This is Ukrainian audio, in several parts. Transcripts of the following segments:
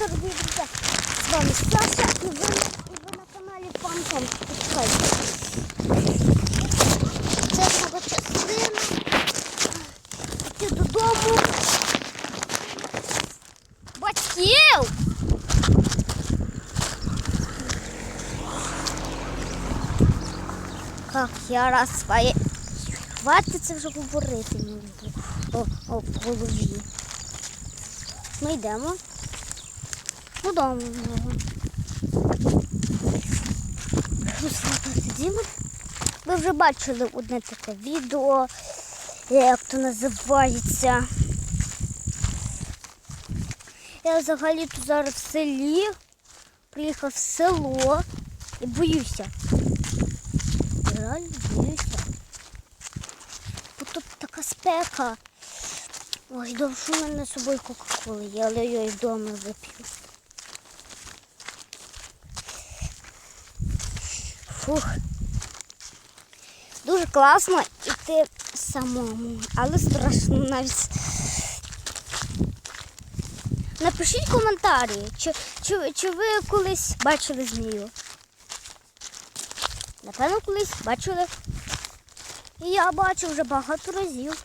дорогі друзі! З вами Саша і ви, і ви на каналі. Почекайте. Це друга частина. Йти додому. Батьків! Как я раз своє... Хватить це вже говорити мені о, о, в голові. Ми йдемо додому. Сидімо. Ви вже бачили одне таке відео, як то називається. Я взагалі тут зараз в селі, приїхав в село і боюся. Реально боюся. Бо тут така спека. Ой, що в мене з собою Кока-Кола є, але я її вдома вип'ю. Фух. Дуже класно йти самому, але страшно навіть. Напишіть коментарі, чи, чи, чи ви колись бачили змію. Напевно, колись бачили. І я бачу вже багато разів.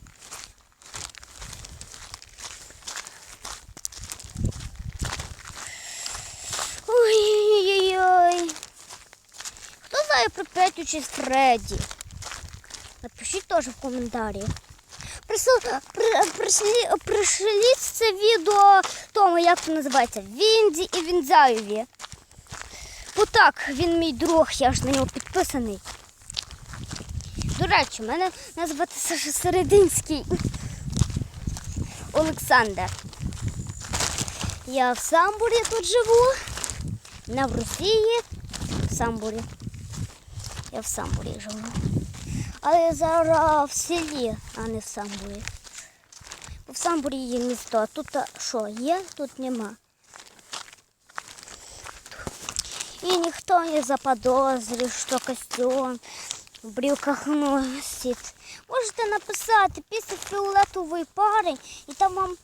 Про п'ять участь Фредді? Напишіть теж в коментарі. Пришліть це відео тому, як це називається, Вінді і Вінзаєві. Бо так, він мій друг, я ж на нього підписаний. До речі, мене назвати Саша Серединський Олександр. Я в Самбурі тут живу. Не в Росії, в Самбурі. Я в Самбурі живу. Але я зараз в селі, а не в Самбурі. Бо в Самбурі є місто, а тут що, є, тут нема. І ніхто не заподозрив, що костюм в брюках носить. Можете написати після фіолетової пари і там вам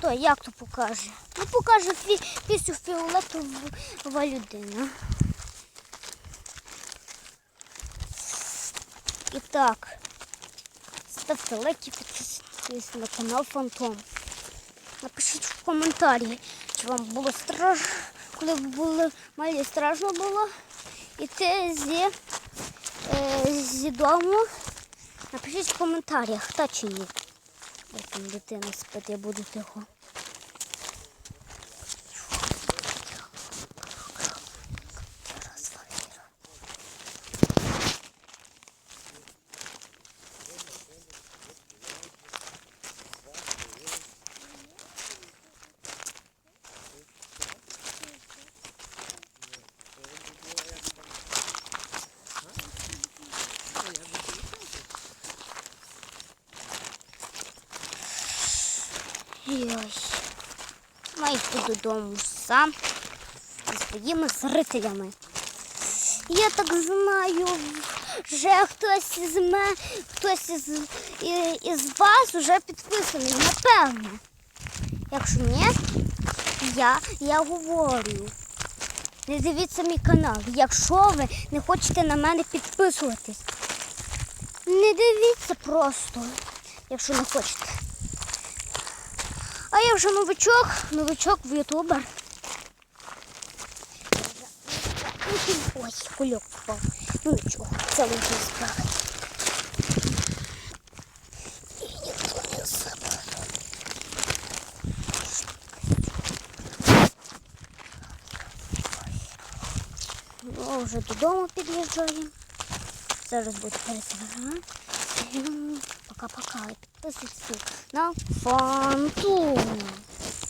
то як то покаже? Ну покаже пісню фіолетова людина. І так, ставте лайки, підписуйтесь на канал Фантом. Напишіть в коментарі, чи вам було страшно, коли ви були малі, страшно було йти зі, е, зі дому. Напишіть в коментарях, та чи ні. Дитина спить, я буду тихо. Маю йти додому сам зі своїми зрителями. Я так знаю, вже хтось із мене, хтось із, із вас вже підписаний, напевно. Якщо ні, я, я говорю. Не дивіться мій канал. Якщо ви не хочете на мене підписуватись, не дивіться просто, якщо не хочете. А я вже новичок, новичок в ютубер. Ой, кульок впав. Ну нічого, це ніхто не. Ну, вже додому під'їжджаємо. Зараз буде пересвара. Пока-пока. Підписуйтесь на фанту.